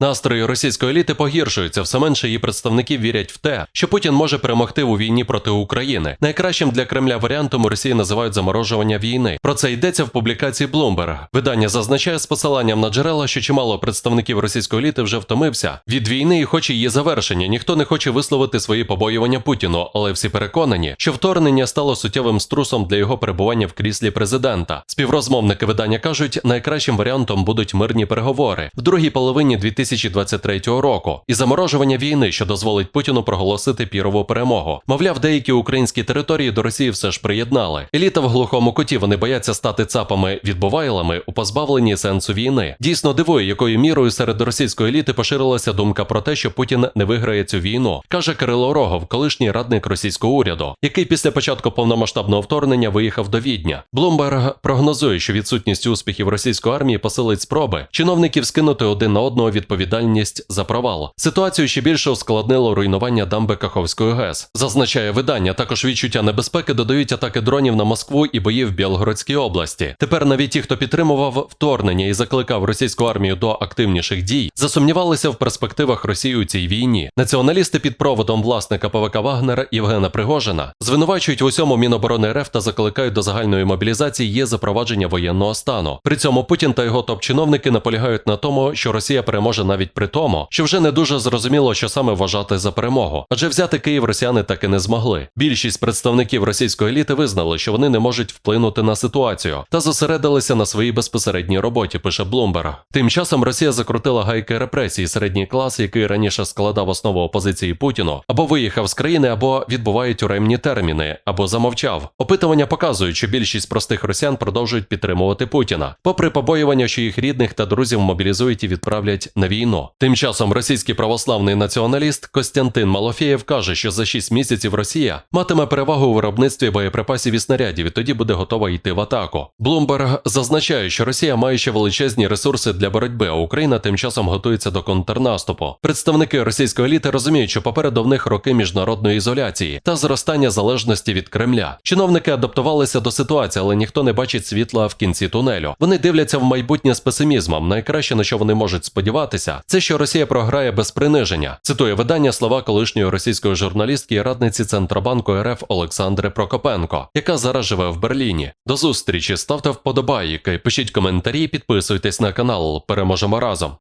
Настрої російської еліти погіршуються, все менше її представників вірять в те, що Путін може перемогти у війні проти України. Найкращим для Кремля варіантом у Росії називають заморожування війни. Про це йдеться в публікації Bloomberg. Видання зазначає з посиланням на джерела, що чимало представників російської еліти вже втомився від війни і хоче її завершення. Ніхто не хоче висловити свої побоювання Путіну, але всі переконані, що вторгнення стало суттєвим струсом для його перебування в кріслі президента. Співрозмовники видання кажуть, найкращим варіантом будуть мирні переговори в другій половині 2023 року і заморожування війни, що дозволить Путіну проголосити пірову перемогу. Мовляв, деякі українські території до Росії все ж приєднали. Еліта в глухому куті вони бояться стати цапами відбувайлами у позбавленні сенсу війни. Дійсно дивує, якою мірою серед російської еліти поширилася думка про те, що Путін не виграє цю війну, каже Кирило Рогов, колишній радник російського уряду, який після початку повномасштабного вторгнення виїхав до Відня. Блумберг прогнозує, що відсутність успіхів російської армії посилить спроби чиновників скинути один на одного відповідальність за провал. Ситуацію ще більше ускладнило руйнування дамби Каховської ГЕС. Зазначає видання. Також відчуття небезпеки додають атаки дронів на Москву і бої в Білгородській області. Тепер навіть ті, хто підтримував вторгнення і закликав російську армію до активніших дій, засумнівалися в перспективах Росії у цій війні. Націоналісти під проводом власника ПВК Вагнера Євгена Пригожина звинувачують в усьому Міноборони РФ та закликають до загальної мобілізації є запровадження воєнного стану. При цьому Путін та його топ-чиновники наполягають на тому, що Росія переможе навіть при тому, що вже не дуже зрозуміло, що саме вважати за перемогу. Адже взяти Київ росіяни так і не змогли. Більшість представників російської еліти визнали, що вони не можуть вплинути на ситуацію та зосередилися на своїй безпосередній роботі. Пише Блумберг. Тим часом Росія закрутила гайки репресій. Середній клас, який раніше складав основу опозиції Путіну, або виїхав з країни, або відбуває тюремні терміни, або замовчав. Опитування показують, що більшість простих росіян продовжують підтримувати Путіна, попри побоювання, що їх рідних та друзів мобілізують і відправлять на війну. Тим часом російський православний націоналіст Костянтин Малофєєв каже, що за 6 місяців Росія матиме перевагу у виробництві боєприпасів і снарядів, і тоді буде готова йти в атаку. Блумберг зазначає, що Росія має ще величезні ресурси для боротьби, а Україна тим часом готується до контрнаступу. Представники російської еліти розуміють, що попереду в них роки міжнародної ізоляції та зростання залежності від Кремля. Чиновники адаптувалися до ситуації, але ніхто не бачить світла в кінці тунелю. Вони дивляться в майбутнє з песимізмом. Найкраще на що вони можуть сподіватися, це що Росія програє без приниження. Цитує видання слова колишньої російської журналістки і радниці Центробанку РФ Олександри Прокопенко, яка зараз живе в Берліні. До зустрічі ставте вподобайки, пишіть коментарі, підписуйтесь на канал. Переможемо разом.